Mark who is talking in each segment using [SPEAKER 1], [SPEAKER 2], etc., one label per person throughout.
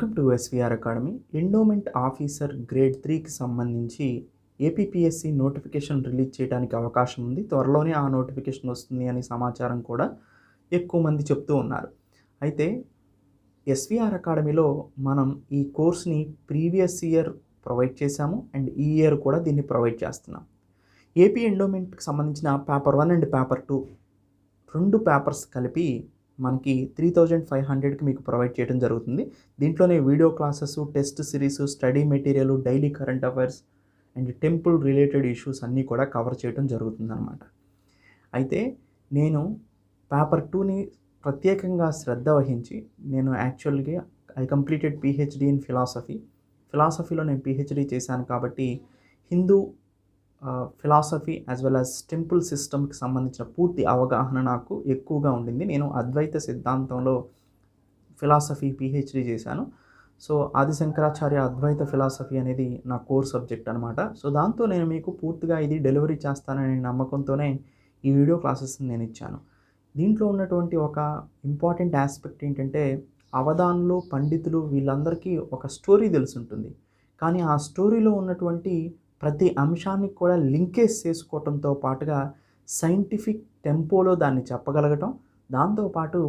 [SPEAKER 1] Welcome to SVR academy. Endowment officer grade త్రీకి సంబంధించి APPSC notification release చేయడానికి అవకాశం ఉంది. త్వరలోనే ఆ నోటిఫికేషన్ వస్తుంది అనే సమాచారం కూడా ఎక్కువ మంది చెప్తూ ఉన్నారు. అయితే ఎస్విఆర్ అకాడమీలో మనం ఈ కోర్స్ని ప్రీవియస్ ఇయర్ ప్రొవైడ్ చేశాము అండ్ ఈ ఇయర్ కూడా దీన్ని ప్రొవైడ్ చేస్తున్నాం. ఏపీ ఎండోమెంట్కి సంబంధించిన paper one and paper two రెండు పేపర్స్ కలిపి మనకి త్రీ థౌజండ్ ఫైవ్ హండ్రెడ్కి మీకు ప్రొవైడ్ చేయడం జరుగుతుంది. దీంట్లోనే video classes test series study material daily current affairs and temple related issues అన్నీ కూడా కవర్ చేయడం జరుగుతుంది అనమాట అయితే నేను పేపర్ టూని ప్రత్యేకంగా శ్రద్ధ వహించి నేను యాక్చువల్గా I completed PhD in philosophy. ఫిలాసఫీలో నేను పిహెచ్డి చేశాను కాబట్టి Hindu philosophy as well as temple సిస్టమ్కి సంబంధించిన పూర్తి అవగాహన నాకు ఎక్కువగా ఉండింది. నేను అద్వైత సిద్ధాంతంలో ఫిలాసఫీ పిహెచ్డి చేశాను. సో ఆది శంకరాచార్య అద్వైత ఫిలాసఫీ అనేది నా కోర్ సబ్జెక్ట్ అనమాట సో దాంతో నేను మీకు పూర్తిగా ఇది డెలివరీ చేస్తాననే నమ్మకంతోనే ఈ వీడియో క్లాసెస్ నేను ఇచ్చాను. దీంట్లో ఉన్నటువంటి ఒక ఇంపార్టెంట్ ఆస్పెక్ట్ ఏంటంటే అవధాన్లు పండితులు వీళ్ళందరికీ ఒక స్టోరీ తెలుసుంటుంది. కానీ ఆ స్టోరీలో ఉన్నటువంటి ప్రతి అంశాన్ని కూడా లింకేజ్ చేసుకోవటంతో పాటుగా సైంటిఫిక్ టెంపోలో దాన్ని చెప్పగలగటం. దాంతోపాటు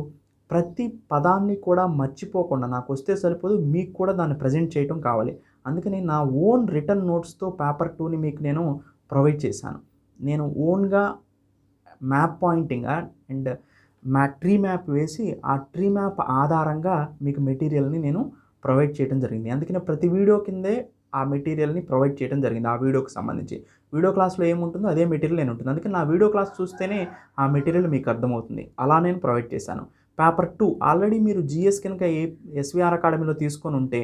[SPEAKER 1] ప్రతి పదాన్ని కూడా మర్చిపోకుండా నాకు వస్తే సరిపోదు మీకు కూడా దాన్ని ప్రజెంట్ చేయటం కావాలి. అందుకని నా ఓన్ రిటర్న్ నోట్స్తో పేపర్ టూని మీకు నేను ప్రొవైడ్ చేశాను. నేను ఓన్గా మ్యాప్ పాయింటింగ్ అండ్ మ్యా ట్రీ మ్యాప్ వేసి ఆ ట్రీ మ్యాప్ ఆధారంగా మీకు మెటీరియల్ని నేను ప్రొవైడ్ చేయడం జరిగింది. అందుకనే ప్రతి వీడియో కిందే ఆ మెటీరియల్ని ప్రొవైడ్ చేయడం జరిగింది ఆ వీడియోకి సంబంధించి. వీడియో క్లాస్లో ఏముంటుందో అదే మెటీరియల్ నేను ఉంటుంది. అందుకే నా వీడియో క్లాస్ చూస్తేనే ఆ మెటీరియల్ మీకు అర్థమవుతుంది. అలా నేను ప్రొవైడ్ చేశాను. పేపర్ టూ ఆల్రెడీ మీరు జిఎస్ కనుక ఏ ఎస్విఆర్ అకాడమీలో తీసుకొని ఉంటే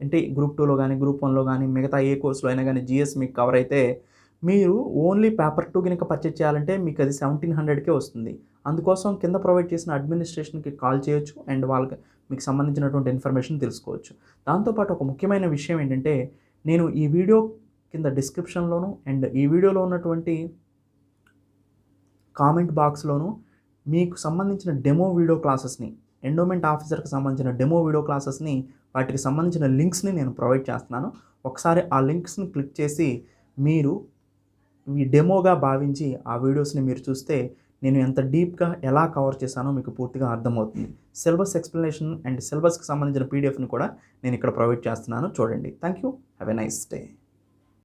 [SPEAKER 1] అంటే గ్రూప్ టూలో కానీ గ్రూప్ వన్లో కానీ మిగతా ఏ కోర్సులో అయినా కానీ జిఎస్ మీకు కవర్ అయితే మీరు ఓన్లీ పేపర్ టూ కనుక పర్చేజ్ చేయాలంటే మీకు అది సెవెంటీన్ హండ్రెడ్కే వస్తుంది. అందుకోసం కింద ప్రొవైడ్ చేసిన అడ్మినిస్ట్రేషన్కి కాల్ చేయొచ్చు అండ్ వాళ్ళకి మీకు సంబంధించినటువంటి ఇన్ఫర్మేషన్ తెలుసుకోవచ్చు. దాంతోపాటు ఒక ముఖ్యమైన విషయం ఏంటంటే నేను ఈ వీడియో కింద డిస్క్రిప్షన్లోను అండ్ ఈ వీడియోలో ఉన్నటువంటి కామెంట్ బాక్స్లోను మీకు సంబంధించిన డెమో వీడియో క్లాసెస్ని ఎండోమెంట్ ఆఫీసర్కి సంబంధించిన డెమో వీడియో క్లాసెస్ని వాటికి సంబంధించిన లింక్స్ని నేను ప్రొవైడ్ చేస్తున్నాను. ఒకసారి ఆ లింక్స్ని క్లిక్ చేసి మీరు ఈ డెమోగా భావించి ఆ వీడియోస్ని మీరు చూస్తే నేను ఎంత డీప్గా ఎలా కవర్ చేశానో మీకు పూర్తిగా అర్థమవుతుంది. సిలబస్ ఎక్స్ప్లెనేషన్ అండ్ సిలబస్కి సంబంధించిన పీడిఎఫ్ని కూడా నేను ఇక్కడ ప్రొవైడ్ చేస్తున్నాను. చూడండి. Thank you have a nice day.